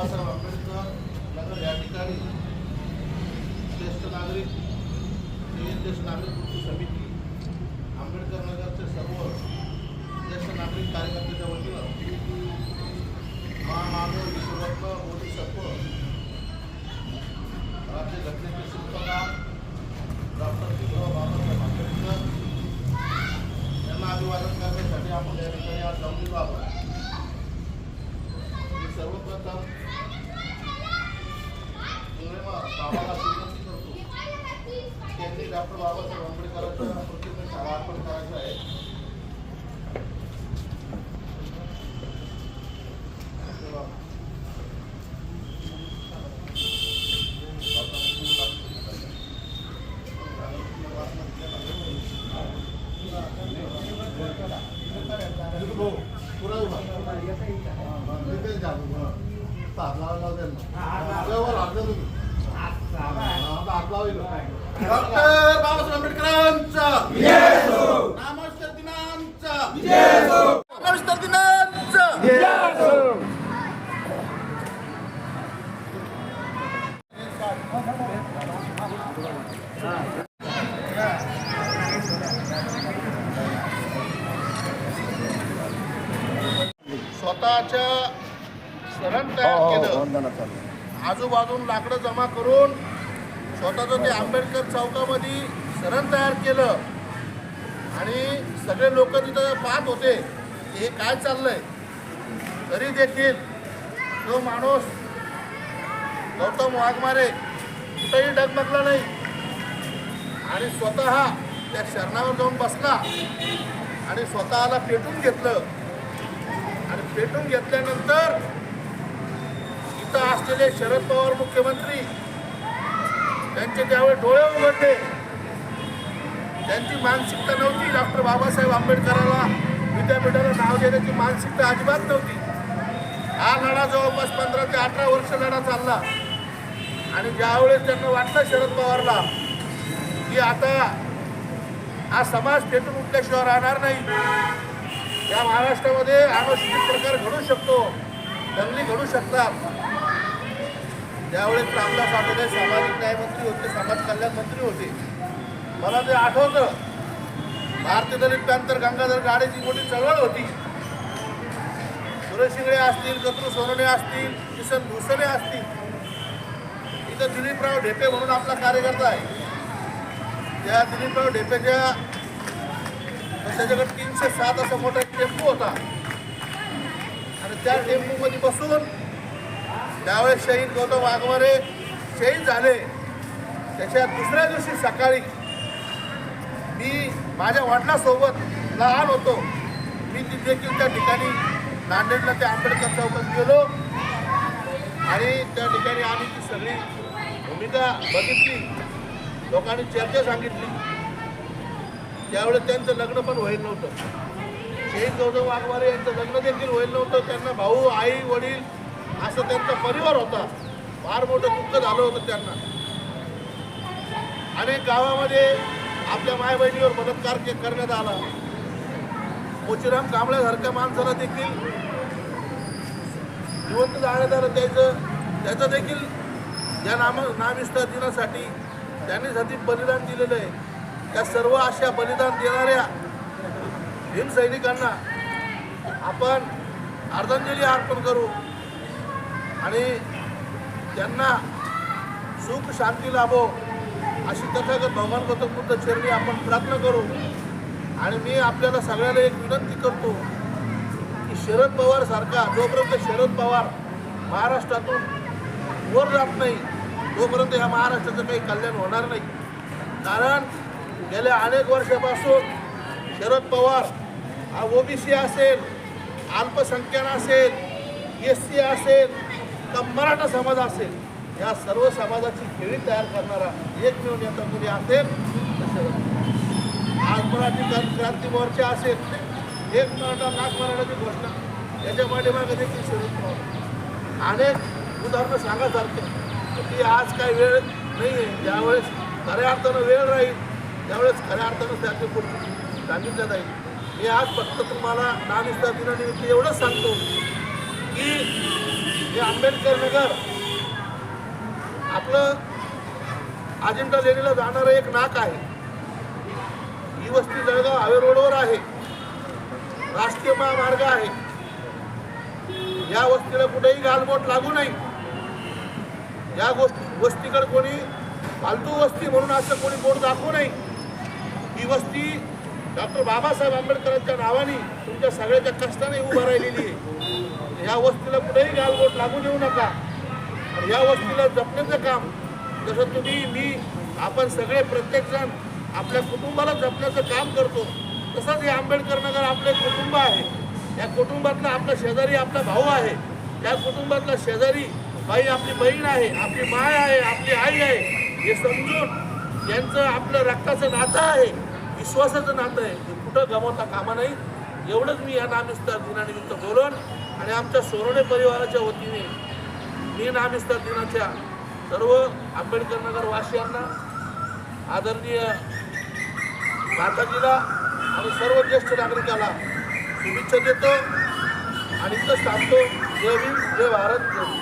बाबासाहेब आंबेडकर नगर या ठिकाणी ज्येष्ठ नागरिक ज्येष्ठ नागरिक कृती समिती आंबेडकर नगरचे सर्व ज्येष्ठ नागरिक कार्यकर्त्याच्या वतीनं महामानव विश्वरत्न बोधिसत्व राज्य घटनेचे शिल्पकार डॉक्टर भीमराव बाबासाहेब आंबेडकर यांना अभिवादन करण्यासाठी आपण या ठिकाणी आज जमलेलो आहोत. सर्वप्रथम इंग्रज बाबाला विनंती करतो त्यांनी डॉक्टर बाबासाहेब आंबेडकरांच्या प्रतिमेस अर्पण करायचं आहे तेव्हा पुरा उभा तिथे डॉक्टर बाबासाहेब आंबेडकरांचा नामस्कार दिनांचा नामस्कार दिनांचा स्वतःच्या शरण तयार केलं आजूबाजून लाकडं जमा करून स्वतःचं ते आंबेडकर चौकामध्ये शरण तयार केलं. आणि सगळे लोक तिथं पाहत होते की हे काय चाललंय. तरी देखील तो माणूस गौतम वाघमारे कुठेही डगमगला नाही. आणि स्वतः त्या शरणावर जाऊन बसला. आणि स्वतःला पेटून घेतलं. आणि पेटून घेतल्यानंतर इथं असलेले शरद पवार मुख्यमंत्री त्यांचे त्यावेळी डोळे उघडले त्यांची मानसिकता नव्हती. डॉक्टर बाबासाहेब आंबेडकराला विद्यापीठाला नाव देण्याची मानसिकता अजिबात नव्हती. हा लढा जवळपास पंधरा ते अठरा वर्ष लढा चालला. आणि ज्यावेळेस त्यांना वाटलं शरद पवारला की आता हा समाज पेटून उठल्याशिवाय राहणार नाही. या महाराष्ट्रामध्ये अनुसूचित प्रकार घडू शकतो. दंगली घडू शकतात. त्यावेळेस रामदास आठवले सामाजिक न्यायमंत्री होते समाज कल्याण मंत्री होते. मला ते आठवतं. भारतीय दलित पॅंतर गंगाधर गाडेची मोठी चळवळ होती. सुरेश शिंगडे असतील कत्रू सोनवणे असतील किसन भुसने असतील. इथं दिलीपराव ढेपे म्हणून आपला कार्यकर्ता आहे. त्या दिलीपराव ढेपेच्या त्याच्याकडे तीनशे सात असा मोठा एक टेम्पो होता. आणि त्या टेम्पोमध्ये बसून त्यावेळेस शहीद गौतम वाघमारे शहीद झाले. त्याच्या दुसऱ्या दिवशी सकाळी मी माझ्या वडिलासोबत लहान होतो. मी देखील त्या ठिकाणी नांदेडला ते आंबेडकर चौकात गेलो. आणि त्या ठिकाणी आम्ही ती सगळी भूमिका बघितली. लोकांनी चर्चा सांगितली. त्यावेळेस त्यांचं लग्न पण होईल नव्हतं. शहीद गौतम वाघमारे यांचं लग्न देखील होईल नव्हतं. त्यांना भाऊ आई वडील असं त्यांचा परिवार होता. फार मोठं दुःख झालं होतं त्यांना. अनेक गावामध्ये आपल्या माय बहिणीवर बलात्कार करण्यात आला. मोचीराम कांबळ्यासारख्या माणसाला देखील जिवंत जाण्यात आलं त्याचं. त्याचं देखील या नाम नामविस्तार दिनासाठी त्यांनी साठी बलिदान दिलेलं आहे. त्या सर्व अशा बलिदान देणाऱ्या भीमसैनिकांना आपण अर्धांजली अर्पण करू. आणि त्यांना सुख शांती लाभो अशी तथागत भगवान गौतम बुद्ध चरणी आपण प्रार्थना करू. आणि मी आपल्याला सगळ्याला एक विनंती करतो की शरद पवार सारखा जोपर्यंत शरद पवार महाराष्ट्रातून वर जात नाही तोपर्यंत ह्या महाराष्ट्राचं काही कल्याण होणार नाही. कारण गेल्या अनेक वर्षापासून शरद पवार हा ओबीसी असेल अल्पसंख्याक असेल एस सी असेल तर मराठा समाज असेल या सर्व समाजाची खेळी तयार करणारा एकमेव नेता कोणी असेल आज मराठी क्रांती मोर्चा असेल एक मराठा नाक मराठाची घोषणा. याच्या पाठीमागे देखील शरद पवार. अनेक उदाहरणं सांगासारखे. की आज काय वेळ नाही आहे ज्यावेळेस खऱ्या अर्थानं वेळ राहील त्यावेळेस खऱ्या अर्थानं त्याची पुढची सांगितलं जाईल. मी आज फक्त तुम्हाला नानिस्ता दिनानिमित्त एवढंच सांगतो. की हे आंबेडकर नगर आपलं अजिंठा लेणीला जाणारं एक नाक आहे. ही वस्ती जळगाव हायवे रोडवर आहे. राष्ट्रीय महामार्ग आहे. या वस्तीला कुठेही गालबोट लागू नाही या गोष्टी वस्तीकडे कोणी फालतू वस्ती म्हणून असं कोणी बोट दाखवू नाही ही वस्ती डॉक्टर बाबासाहेब आंबेडकरांच्या नावाने तुमच्या सगळ्याच्या कष्टाने उभा राहिलेली आहे. या वस्तीला कुठेही गालबोट लागू देऊ नका. या वस्तीला जपण्याचं काम जसं तुम्ही मी आपण सगळे प्रत्येकजण आपल्या कुटुंबाला जपण्याचं काम करतो तसंच हे आंबेडकर नगर आपलं एक कुटुंब आहे. या कुटुंबातला आपला शेजारी आपला भाऊ आहे. या कुटुंबातला शेजारी बाई आपली बहीण आहे आपली माय आहे आपली आई आहे. हे समजून यांचं आपलं रक्ताचं नातं आहे विश्वासाचं नातं आहे. हे कुठं गमावता कामा नाही एवढंच मी या नामविस्तार दिनानिमित्त बोलून आणि आमच्या सोरणे परिवाराच्या वतीने मी नामविस्तार दिनाच्या सर्व आंबेडकर नगर वासियांना आदरणीय माताजीला आणि सर्व ज्येष्ठ नागरिकाला शुभेच्छा देतो आणि इथंच थांबतो जय भीम जय भारत जय भीम.